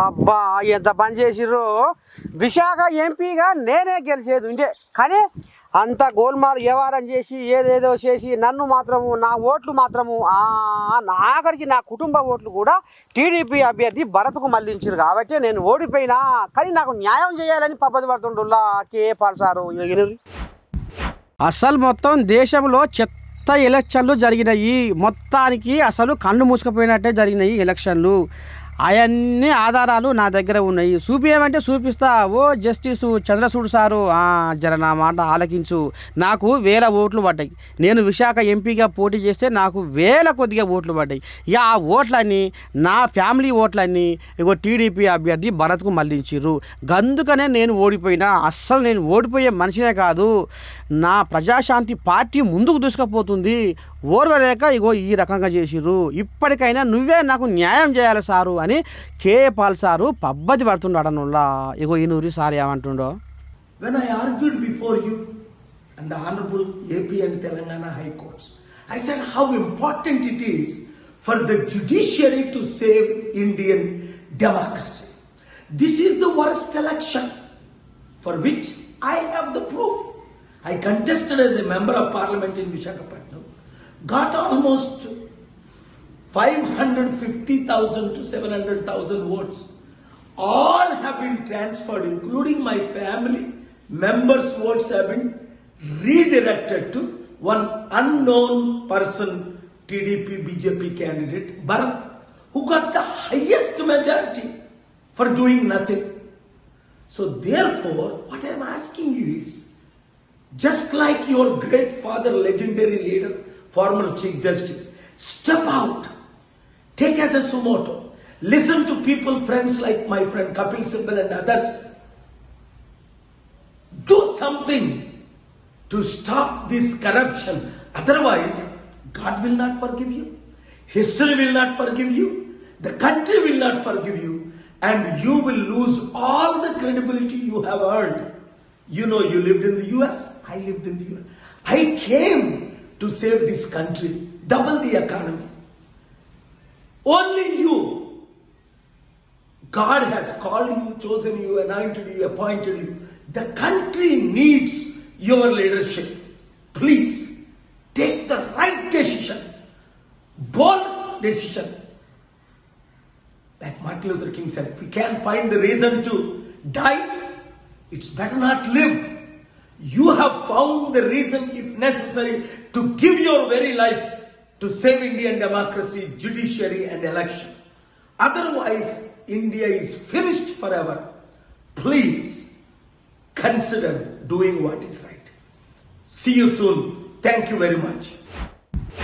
అబ్బా ఎంత పని చేసిర్రు. విశాఖ ఎంపీగా నేనే గెలిచేది ఉండే. కానీ అంత గోల్మాల్ వ్యవహారం చేసి ఏదేదో చేసి నన్ను మాత్రము నా ఓట్లు మాత్రము ఆ, నా కుటుంబ ఓట్లు కూడా టీడీపీ అభ్యర్థి భరత్కు మళ్ళించారు కాబట్టి నేను ఓడిపోయినా కానీ నాకు న్యాయం చేయాలని పద్ధతి పడుతుండుల్లా కే పాల్ సారు అసలు మొత్తం దేశంలో చెత్త ఎలక్షన్లు జరిగినాయి. మొత్తానికి అసలు కన్ను మూసుకుపోయినట్టే జరిగినాయి ఎలక్షన్లు. అవన్నీ ఆధారాలు నా దగ్గర ఉన్నాయి. చూపించమంటే చూపిస్తా ఓ జస్టిస్ చంద్రసూడు సారు ఆ, జర నా మాట ఆలకించు. నాకు వేల ఓట్లు పడ్డాయి. నేను విశాఖ ఎంపీగా పోటీ చేస్తే నాకు వేల కొద్దిగా ఓట్లు పడ్డాయి. ఇక ఆ ఓట్లన్నీ నా ఫ్యామిలీ ఓట్లన్నీ ఇగో టీడీపీ అభ్యర్థి భరత్కు మళ్ళించారు గందుకనే నేను ఓడిపోయినా అస్సలు నేను ఓడిపోయే మనిషినే కాదు. నా ప్రజాశాంతి పార్టీ ముందుకు దూసుకుపోతుంది. ఓర్వలేక ఇగో ఈ రకంగా చేసిర్రు. ఇప్పటికైనా నువ్వే నాకు న్యాయం చేయాలి సారు అని కే పాల్ సారు పబ్బతి పడుతున్నాడు అనులా ఇగో ఈ నూరి sir ఏమంటుండో when I argued before you and the honourable AP and Telangana high courts I democracy. This is the worst election for which I have the proof. I contested as a member of parliament in Vishakhapatnam, got almost 550,000 to 700,000 votes. All have been transferred, including my family members' votes have been redirected to one unknown person, TDP BJP candidate, Bharat, who got the highest majority for doing nothing. So, therefore, what I am asking you is just like your great father, legendary leader, former Chief Justice, step out, take as a sumoto, listen to people, friends like my friend Kapil Sibal and others. Do something to stop this corruption. Otherwise, God will not forgive you. History will not forgive you. The country will not forgive you. And you will lose all the credibility you have earned. You know, you lived in the US, I lived in the US. I came to save this country, double the economy. Only you. God has called you, chosen you, anointed you, appointed you. The country needs your leadership. Please take the right decision, bold decision. Like Martin Luther King said, if we can't find the reason to die, it's better not live. You have found the reason, if necessary, to give your very life to save Indian democracy, judiciary, and election. Otherwise, India is finished forever. Please consider doing what is right. See you soon. Thank you very much.